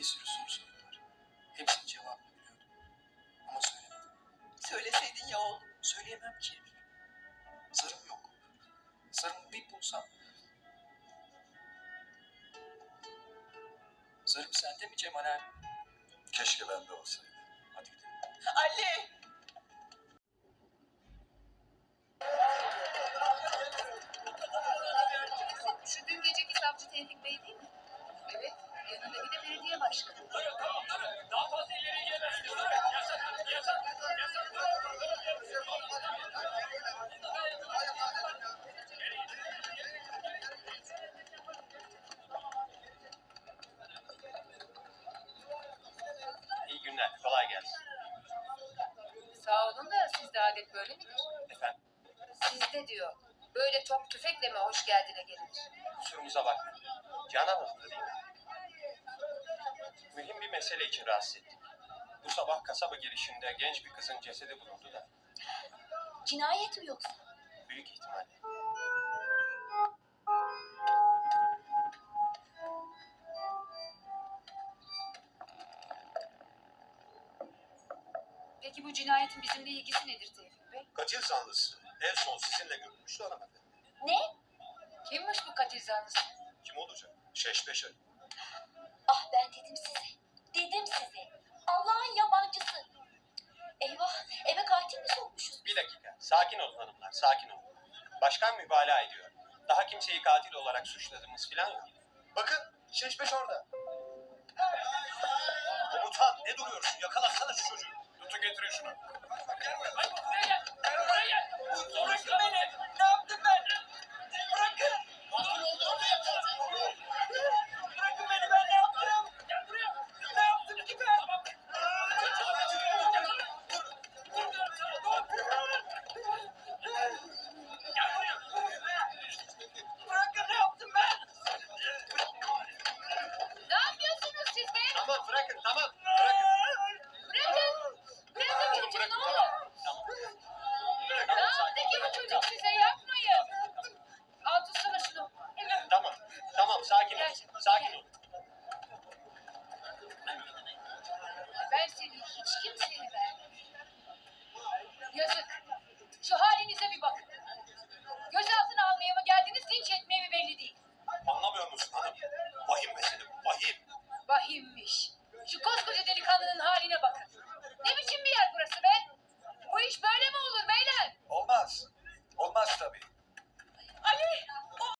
Bir sürü soru sordular. Hepsinin cevabını biliyordum. Ama söylemedim. Söyleseydin ya oğlum. Söyleyemem ki. Zarım yok. Zarımı bir bulsam. Zarım sende mi Cemal abi? Keşke bende olsaydı. Hadi gidelim. Ali! Şu dün geceki savcı Tevfik Bey değil mi? Evet. Yanında bir de belediye başkanı. İyi günler, kolay gelsin. Sağ olun da sizde adet böyle midir? Efendim, Sizde diyor. Böyle top tüfekle mi hoş geldine gelinir? kusurumuza bakmayın. Canan Hanım değil mi? Mühim bir mesele için rahatsız ettik. Bu sabah kasaba girişinde genç bir kızın cesedi bulundu da Cinayet mi yoksa? büyük ihtimalle. Peki bu cinayetin bizimle ilgisi nedir Tevfik Bey? Katil zanlısı en son sizinle görülmüştü hanımefendi. Ne? Kimmiş bu katil zanlısı? Kim olacak? Şeşbeş Ali. Ah ben dedim size. Dedim size. Allah'ın yabancısı. Eyvah eve katil mi sokmuşuz? Bir dakika, sakin olun hanımlar, sakin olun. Başkan mübalağa ediyor. Daha kimseyi katil olarak suçladığımız falan yok. Bakın Şeşbeş orada. Komutan ne duruyorsun? Yakalasana şu çocuğu. Tutun getirin şunu. Bırakın beni! Ne yaptım ben? Bırakın! Kimseye vermem. Yazık. Şu halinize bir bakın.